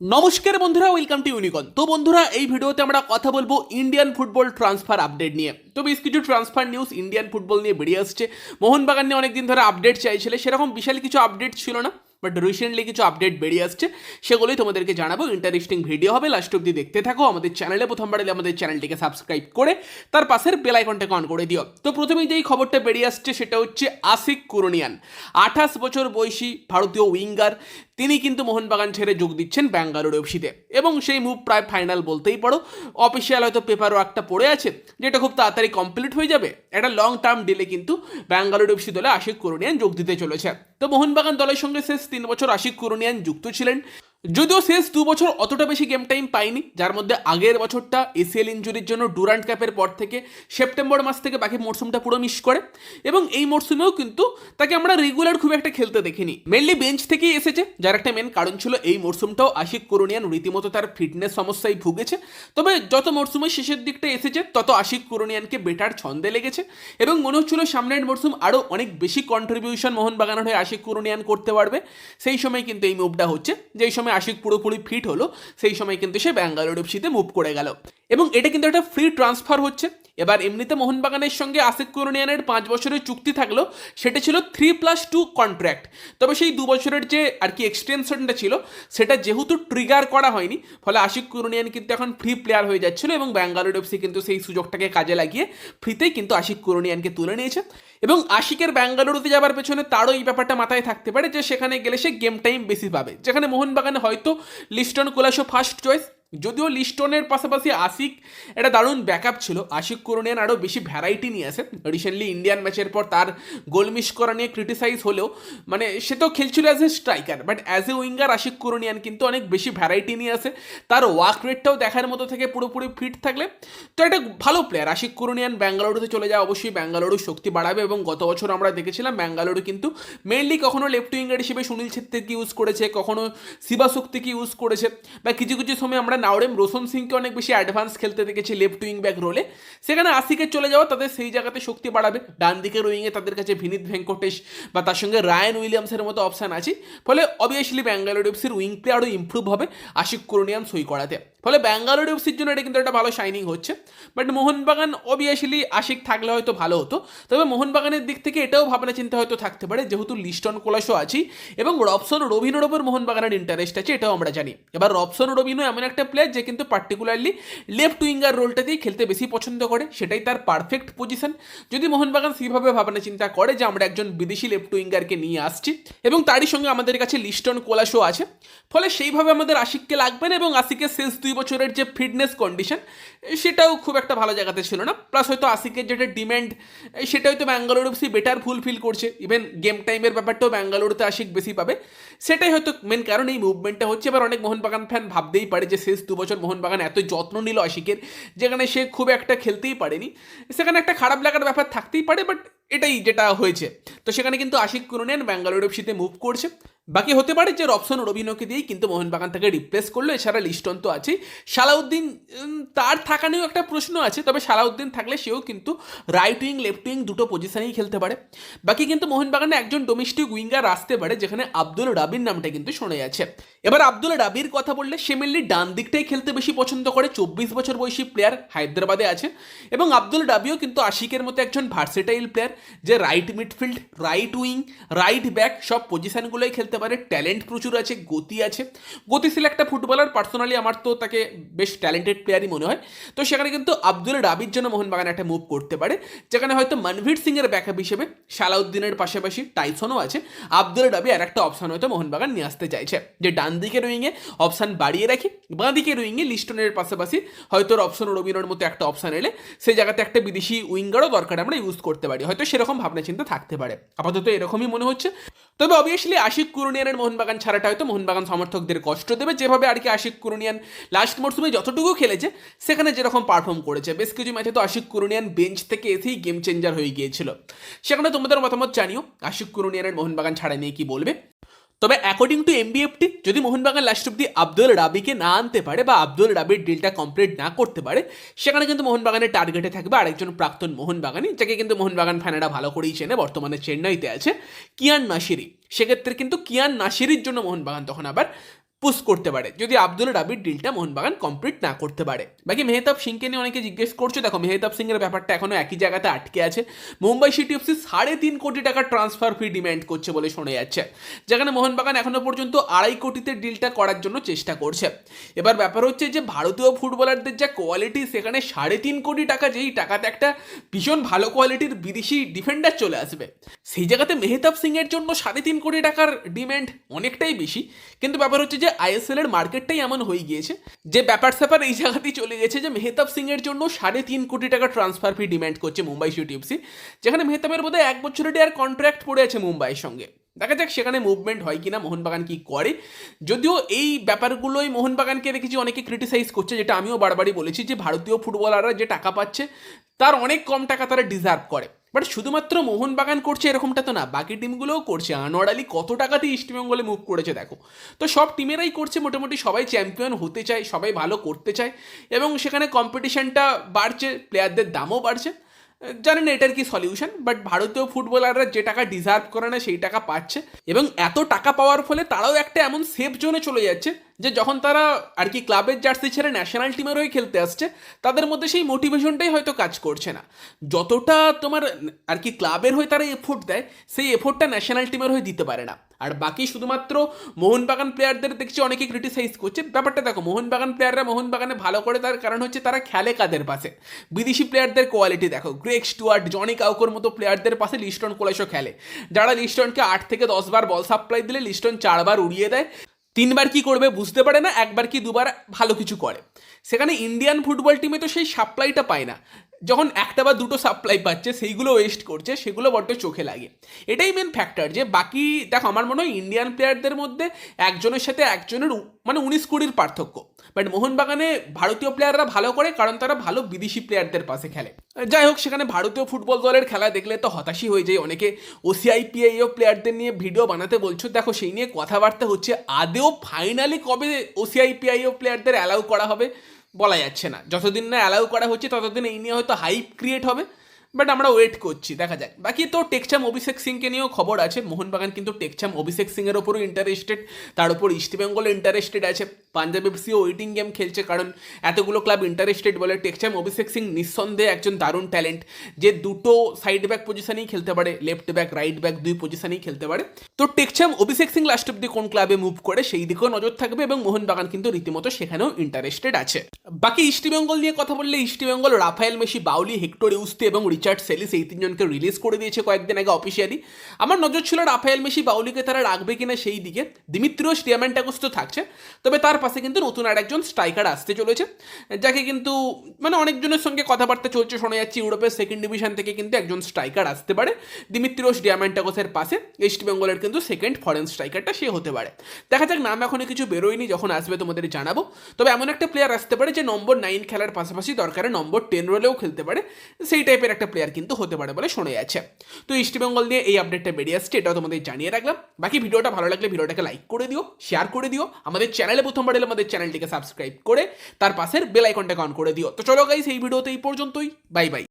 নমস্কার বন্ধুরা welcome to ইউনিকন তো বন্ধুরা, এই ভিডিওতে আমরা কথা বলব ইন্ডিয়ান ফুটবল ট্রান্সফার আপডেট নিয়ে। তো বেশ কিছু ট্রান্সফার নিউজ ইন্ডিয়ান ফুটবল নিয়ে বেরিয়ে আসছে। মোহনবাগান নিয়ে অনেকদিন ধরে আপডেট চাইছিলে, সেরকম বিশাল কিছু আপডেট ছিল না। বাট রিসেন্টলি কিছু আপডেট বেরিয়ে আসছে, সেগুলোই তোমাদেরকে জানাব। ইন্টারেস্টিং ভিডিও হবে লাস্ট অব্দি দেখতে থাকো। আমাদের চ্যানেলে প্রথমবার এলে আমাদের চ্যানেলটিকে সাবস্ক্রাইব করে, তার পাশের বেল আইকনটাকে অন করে দিও। তো প্রথমেই যেই খবরটা বেরিয়ে আসছে, সেটা হচ্ছে আশিক কুরনিয়ান। আঠাশ বছর বয়সী ভারতীয় উইঙ্গার তিনি কিন্তু মোহনবাগান ছেড়ে যোগ দিচ্ছেন ব্যাঙ্গালোর এফসিতে এবং সেই মুভ প্রায় ফাইনাল বলতেই পারো। অফিসিয়াল হয়তো পেপারও একটা পড়ে আছে, যেটা খুব তাড়াতাড়ি কমপ্লিট হয়ে যাবে। একটা লং টার্ম ডিলে কিন্তু ব্যাঙ্গালোর এফসি দলে আশিক কুরনিয়ান যোগ দিতে চলেছে। তো মোহনবাগান দলের সঙ্গে শেষ তিন বছর আশিক কুরুনিয়ান যুক্ত ছিলেন। যদিও শেষ দু বছর অতটা বেশি গেম টাইম পাইনি, যার মধ্যে আগের বছরটা এসিএল ইঞ্জুরির জন্য ডুরান্ট ক্যাপের পর থেকে সেপ্টেম্বর মাস থেকে বাকি মরশুমটা পুরো মিস করে। এবং এই মরশুমেও কিন্তু তাকে আমরা রেগুলার খুব একটা খেলতে দেখিনি। মেনলি বেঞ্চ থেকেই এসেছে, যার একটা মেন কারণ ছিল এই মরশুমটাও আশিক করুনিয়ান রীতিমতো তার ফিটনেস সমস্যায় ভুগেছে। তবে যত মরশুমের শেষের দিকটা এসেছে, তত আশিক করুনিয়ানকে বেটার ছন্দে লেগেছে। এবং মনে হচ্ছিল সামনের মরশুম আরও অনেক বেশি কন্ট্রিবিউশন মোহনবাগানের হয়ে আশিক করুনিয়ান করতে পারবে। সেই সময় কিন্তু এই মুভটা হচ্ছে, যেই সময় আশিক পুরোপুরি ফিট হলো, সেই সময় কিন্তু সে ব্যাঙ্গালোর এফসিতে মুভ করে গেল। এবং এটা কিন্তু একটা ফ্রি ট্রান্সফার হচ্ছে। এবার এমনিতে মোহনবাগানের সঙ্গে আশিক কুরনিয়ানের পাঁচ বছরের চুক্তি থাকল, সেটা ছিল থ্রি প্লাস টু কন্ট্র্যাক্ট তবে সেই দু বছরের যে আর কি এক্সটেনশনটা ছিল, সেটা যেহেতু ট্রিগার করা হয়নি, ফলে আশিক কুরনিয়ান কিন্তু এখন ফ্রি প্লেয়ার হয়ে যাচ্ছিল এবং ব্যাঙ্গালোর এফসি কিন্তু সেই সুযোগটাকে কাজে লাগিয়ে ফ্রিতেই কিন্তু আশিক কুরনিয়ানকে তুলে নিয়েছে। এবং আশিকের ব্যাঙ্গালুরুতে যাবার পেছনে তারও এই ব্যাপারটা মাথায় থাকতে পারে যে সেখানে গেলে সে গেম টাইম বেশি পাবে, যেখানে মোহনবাগানে হয়তো লিস্টন কোলাসো ফার্স্ট চয়েস যদিও লিস্টনের পাশাপাশি আশিক, একটা দারুণ ব্যাকআপ ছিল। আশিক করুনিয়ান আরও বেশি ভ্যারাইটি নিয়ে আসে। রিসেন্টলি ইন্ডিয়ান ম্যাচের পর তার গোল মিস করা নিয়ে ক্রিটিসাইজ হলেও মানে সে তো খেলছিল as a striker but as a winger Ashique Kuruniyan কিন্তু অনেক বেশি ভ্যারাইটি নিয়ে আসে। তার ওয়ার্ক রেটটাও দেখার মতো থেকে পুরোপুরি ফিট থাকলে, তো একটা ভালো প্লেয়ার আশিক করুনিয়ান ব্যাঙ্গালুরুতে চলে যাওয়া অবশ্যই ব্যাঙ্গালুরু শক্তি বাড়াবে এবং গত বছর আমরা দেখেছিলাম ব্যাঙ্গালুরু কিন্তু মেনলি কখনো লেফট উইঙ্গার হিসেবে সুনীল ছেত্রীকে ইউজ করেছে, কখনো শিবা শক্তিকে ইউজ করেছে, বা কিছু কিছু সময় আমরা নাওরেম রোশন সিংকে অনেক বেশি অ্যাডভান্স খেলতে দেখেছি লেফট উইং ব্যাক রোলে সেখানে আশিকের চলে যাওয়া তাদের সেই জায়গাতে শক্তি বাড়াবে। ডান দিকের উইংয়ে তাদের কাছে ভিনিত ভেঙ্কটেশ বা তার সঙ্গে রায়ান উইলিয়ামসের মতো অপশান আছে। ফলে অবভিয়াসলি ব্যাঙ্গালোর এফসির উইং আরও ইম্প্রুভ হবে আশিক করুনিয়ান সই করাতে। ফলে ব্যাঙ্গালোর এফসির জন্য এটা কিন্তু একটা ভালো শাইনিং হচ্ছে। বাট মোহনবাগান অবভিয়াসলি আশিক থাকলে হয়তো ভালো হতো। তবে মোহনবাগানের দিক থেকে এটাও ভাবনা চিন্তা হয়তো থাকতে পারে। যেহেতু লিস্টন কোলাসও আছি এবং রবসন রবিনোর ওপর মোহনবাগানের ইন্টারেস্ট আছে, এটাও আমরা জানি। এবার রবসন রবিনো এমন একটা প্লেয়ার যে কিন্তু পার্টিকুলারলি লেফট উইঙ্গার রোলটাতেই খেলতে বেশি পছন্দ করে, সেটাই তার পারফেক্ট পজিশন যদি মোহনবাগান সেইভাবে ভাবনা চিন্তা করে যে আমরা একজন বিদেশি লেফট উইঙ্গারকে নিয়ে আসছি, এবং তারই সঙ্গে আমাদের কাছে লিস্টন কোলাশো আছে, ফলে সেইভাবে আমাদের আশিককে লাগবে না, এবং আশিকের শেষ দুই বছরের যে ফিটনেস কন্ডিশন সেটাও খুব একটা ভালো জায়গাতে ছিল না। প্লাস হয়তো আশিকের যেটা ডিম্যান্ড সেটা হয়তো ব্যাঙ্গালোর বেশি বেটার ফুলফিল করছে। ইভেন গেম টাইমের ব্যাপারটাও ব্যাঙ্গালোরতে আশিক বেশি পাবে। সেটাই হয়তো মেন কারণ, এই মুভমেন্টটা হচ্ছে। এবার অনেক মোহনবাগান ফ্যান ভাবতেই পারে যে, শেষ দু বছর মোহনবাগান এত যত্ন নিল আশিকের, যেখানে সে খুব একটা খেলতেই পারেনি। সেখানে একটা খারাপ লাগার ব্যাপার থাকতেই পারে বাট এটাই যেটা হয়েছে। তো সেখানে কিন্তু আশিক কুরুনেন, ব্যাঙ্গালোর এফসিতে মুভ করছে। বাকি হতে পারে যে রবসন রবিনোকে দিয়েই কিন্তু মোহনবাগান থেকে রিপ্লেস করল, এছাড়া লিস্টন তো আছেই। সালাউদ্দিন তার থাকা নিয়েও একটা প্রশ্ন আছে, তবে সালাউদ্দিন থাকলে সেও কিন্তু রাইট উইং লেফট উইং দুটো পজিশনেই খেলতে পারে। বাকি কিন্তু মোহনবাগানে একজন ডোমেস্টিক উইঙ্গার আসতে পারে, যেখানে আব্দুল রাবির নামটা কিন্তু শোনা যাচ্ছে। এবার আব্দুল রাবির কথা বললে সে মেনলি ডান দিকটাই খেলতে বেশি পছন্দ করে, চব্বিশ বছর বয়সী প্লেয়ার হায়দ্রাবাদে আছে। এবং আব্দুল রাবিও কিন্তু আশিকের মতো একজন ভার্সেটাইল প্লেয়ার যে right midfield right wing right back সব পজিশনগুলোই খেলতে পারে ট্যালেন্ট প্রচুর আছে, গতি আছে। গতিশীল একটা ফুটবলার পার্সোনালি আমার তো তাকে বেশ ট্যালেন্টেড প্লেয়ারই মনে হয়। তো সেখানে কিন্তু আব্দুল রাবির জন্য মোহনবাগান একটা মুভ করতে পারে, যেখানে হয়তো মনভীর সিং এর ব্যাকআপ হিসেবে সালাউদ্দিনের পাশাপাশি টাইসনও আছে। আব্দুল রাবি আর একটা অপশন হয়তো মোহনবাগান নিয়ে আসতে চাইছে। যে ডান দিকের উইংয়ে অপশান বাড়িয়ে রাখি, বাঁ দিকের উইংয়ে লিস্টনের পাশাপাশি হয়তো অপশন রবিনোর মতো একটা অপশান এলে সেই জায়গাতে একটা বিদেশি উইঙ্গারও দরকার আমরা ইউজ করতে পারি। হয়তো সেরকম ভাবনা চিন্তা থাকতে পারে। আপাতত এরকমই মনে হচ্ছে। তবে অবভিয়াসলি আশিক কুরুনিয়ানের মোহনবাগান ছাড়াটা হয়তো মোহনবাগান সমর্থকদের কষ্ট দেবে। যেভাবে আর কি আশিক কুরুনিয়ান লাস্ট মরসুমে যতটুকু খেলেছে, সেখানে যেরকম পারফর্ম করেছে। বেশ কিছু ম্যাচে তো আশিক কুরুনিয়ান বেঞ্চ থেকে এসেই গেম চেঞ্জার হয়ে গিয়েছিল। সেখানে তোমাদের মতামত জানিও। আশিক কুরুনিয়ানের মোহনবাগান ছাড়া নিয়ে কি বলবে? তবে অ্যাকর্ডিং টু এমবিএফটি যদি মোহনবাগান লাস্ট অব্দি আব্দুল রাবিকে না আনতে পারে বা আব্দুল রাবির ডিলটা কমপ্লিট না করতে পারে, সেখানে কিন্তু মোহনবাগানের টার্গেটে থাকবে আরেকজন প্রাক্তন মোহনবাগানি, যাকে কিন্তু মোহনবাগান ফ্যানেরা ভালো করেই চেনে, বর্তমানে চেন্নাইতে আছে, কিয়ান নাসিরি। সেক্ষেত্রে কিন্তু কিয়ান নাসিরির জন্য মোহনবাগান তখন আবার পুশ করতে পারে। যদি আব্দুল রাবির ডিলটা মোহনবাগান কমপ্লিট না করতে পারে। বাকি মেহতাব সিংকে নিয়ে অনেকে জিজ্ঞেস করছে, দেখো মেহতাব সিংয়ের ব্যাপারটা এখনও একই জায়গাতে আটকে আছে। মুম্বাই সিটি এফসি সাড়ে তিন কোটি টাকার ট্রান্সফার ফি ডিমান্ড করছে বলে শোনা যাচ্ছে। যেখানে মোহনবাগান এখনও পর্যন্ত আড়াই কোটিতে ডিলটা করার জন্য চেষ্টা করছে। এবার ব্যাপার হচ্ছে যে, ভারতীয় ফুটবলারদের যা কোয়ালিটি সেখানে সাড়ে তিন কোটি টাকা যেই টাকাতে একটা ভীষণ ভালো কোয়ালিটির বিদেশি ডিফেন্ডার চলে আসবে। সেই জায়গাতে মেহতাব সিংয়ের জন্য সাড়ে তিন কোটি টাকার ডিমান্ড অনেকটাই বেশি। কিন্তু ব্যাপার হচ্ছে যে আইএসএল এর মার্কেটটাই এমন হয়ে গিয়েছে, যে ব্যাপার স্যাপার এই জায়গাতেই চলে গেছে যে মেহতাব সিং এর জন্য সাড়ে তিন কোটি টাকা ট্রান্সফার ফি ডিমান্ড করছে মুম্বাই সিটি এফসি যেখানে মেহতাবের বোধহয় এক বছরের আর কন্ট্রাক্ট পড়ে আছে মুম্বাইয়ের সঙ্গে। দেখা যাক সেখানে মুভমেন্ট হয় কিনা, মোহনবাগান কি করে। যদিও এই ব্যাপারগুলোই মোহনবাগানকে দেখেছি অনেকে ক্রিটিসাইজ করছে, যেটা আমিও বারবারই বলেছি যে ভারতীয় ফুটবলাররা যে টাকা পাচ্ছে, তার অনেক কম টাকা তারা ডিজার্ভ করে। বাট শুধুমাত্র মোহনবাগান করছে এরকমটা তো না, বাকি টিমগুলোও করছে। আনোয়ার আলী কত টাকাতে ইস্টবেঙ্গলে মুভ করেছে, দেখো। তো সব টিমেরাই করছে, মোটামুটি সবাই চ্যাম্পিয়ন হতে চায়, সবাই ভালো করতে চায়, এবং সেখানে কম্পিটিশনটা বাড়ছে প্লেয়ারদের দামও বাড়ছে। জানেন এটার কি সলিউশন বাট ভারতীয় ফুটবলাররা যে টাকা ডিজার্ভ করে না সেই টাকা পাচ্ছে। এবং এত টাকা পাওয়ার ফলে তারাও একটা এমন সেফ জোনে চলে যাচ্ছে, যে যখন তারা আর কি ক্লাবের জার্সি ছেড়ে ন্যাশনাল টিমের হয়ে খেলতে আসছে, তাদের মধ্যে সেই মোটিভেশনটাই হয়তো কাজ করছে না। যতটা তোমার আর কি ক্লাবের হয়ে তারা এফোর্ট দেয়, সেই এফোর্টটা ন্যাশনাল টিমের হয়ে দিতে পারে না। আর বাকি শুধুমাত্র মোহনবাগান প্লেয়ারদের দেখছি অনেকে ক্রিটিসাইজ করছে। ব্যাপারটা দেখো, মোহনবাগান প্লেয়াররা মোহনবাগানে ভালো করে তার কারণ হচ্ছে তারা খেলে কাদের পাশে? বিদেশি প্লেয়ারদের কোয়ালিটি দেখো গ্রেক স্টুয়ার্ট জনি কাউকোর মতো প্লেয়ারদের পাশে লিস্টন কোলেশো খেলে। যারা লিস্টনকে আট থেকে দশ বার বল সাপ্লাই দিলে লিস্টন চারবার উড়িয়ে দেয়, তিনবার কি করবে বুঝতে পারে না, একবার কি দুবার ভালো কিছু করে। সেখানে ইন্ডিয়ান ফুটবল টিমে তো সেই সাপ্লাইটা পায় না। যখন একটা বা দুটো সাপ্লাই পাচ্ছে, সেইগুলো ওয়েস্ট করছে, সেগুলো বড্ড চোখে লাগে। এটাই মেন ফ্যাক্টর যে বাকি, দেখো, আমার মনে হয় ইন্ডিয়ান প্লেয়ারদের মধ্যে একজনের সাথে একজনের মানে উনিশ কুড়ির পার্থক্য। বাট মোহনবাগানে ভারতীয় প্লেয়াররা ভালো করে, কারণ তারা ভালো বিদেশি প্লেয়ারদের পাশে খেলে। যাই হোক, সেখানে ভারতীয় ফুটবল দলের খেলা দেখলে তো হতাশই হয়ে যায়। অনেকে ওসিআইপিআইও প্লেয়ারদের নিয়ে ভিডিও বানাতে বলছো, দেখো, সেই নিয়ে কথাবার্তা হচ্ছে। আদেও ফাইনালি কবে ওসিআইপিআইও প্লেয়ারদের অ্যালাউ করা হবে? বলা যাচ্ছে না। যতদিন না অ্যালাউ করা হচ্ছে, ততদিন এই নিয়ে হয়তো হাইপ ক্রিয়েট হবে। বাট আমরা ওয়েট করছি, দেখা যাক। বাকি তো টেকচাম অভিষেক সিংকে নিয়েও খবর আছে। মোহনবাগান কিন্তু টেকচাম অভিষেক সিংয়ের ওপরও ইন্টারেস্টেড তার উপর ইস্টবেঙ্গল ইন্টারেস্টেড আছে। পাঞ্জাব এফসিও ওয়েটিং গেম খেলছে কারণ এতগুলো ক্লাব ইন্টারেস্টেড বলে টেকচাম অভিষেক সিং নিঃসন্দেহে একজন দারুণ ট্যালেন্ট যে দুটো সাইড ব্যাক পজিশনেই খেলতে পারে লেফট ব্যাক রাইট ব্যাক দুই পজিশনেই খেলতে পারে। তো টেকচাম অভিষেক সিং লাস্ট অব্দি কোন ক্লাবে মুভ করে সেই দিকেও নজর থাকবে এবং মোহনবাগান কিন্তু রীতিমতো সেখানেও ইন্টারেস্টেড আছে। বাকি ইস্টবেঙ্গল নিয়ে কথা বললে East Bengal Rafael Messi Bouli Hector Yuste এবং রিচার্ড সেলিস, এই তিনজনকে রিলিজ করে দিয়েছে কয়েকদিন আগে অফিসিয়ালি আমার নজর ছিল রাফায়েল মেসি বাউলিকে তারা রাখবে কিনা সেই দিকে। দিমিত্রিওস ডিয়ামেন্টাকোস তো থাকছে, তবে তার পাশে কিন্তু নতুন আর একজন স্ট্রাইকার আসতে চলেছে, যাকে কিন্তু মানে অনেকজনের সঙ্গে কথাবার্তা চলছে, শোনা যাচ্ছে ইউরোপের সেকেন্ড ডিভিশন থেকে কিন্তু একজন স্ট্রাইকার আসতে পারে। দিমিত্রিওস ডিয়ামেন্টাকোসের পাশে ইস্ট বেঙ্গলের কিন্তু সেকেন্ড ফরেন স্ট্রাইকারটা সে হতে পারে। দেখা যাক, নাম এখনও কিছু বেরোয়নি, যখন আসবে তোমাদের জানাব। তবে এমন একটা প্লেয়ার আসতে পারে যে নম্বর নাইন খেলার পাশাপাশি দরকারে নম্বর টেন রোলেও খেলতে পারে। সেই টাইপের একটা প্লেয়ার কিন্তু হতে পারে বলে শোনা যাচ্ছে। তো ইস্টবেঙ্গল নিয়ে এই আপডেটটা বেরিয়ে আসছে, এটাও তোমাদের জানিয়ে রাখলাম। বাকি ভিডিওটা ভালো লাগলে ভিডিওটাকে লাইক করে দিও শেয়ার করে দিও, আমাদের চ্যানেলে প্রথমবার এলে আমাদের চ্যানেলটিকে সাবস্ক্রাইব করে, তার পাশের বেল আইকনটাকে অন করে দিও। তো চলো গাইস এই ভিডিওতে এই পর্যন্তই বাই বাই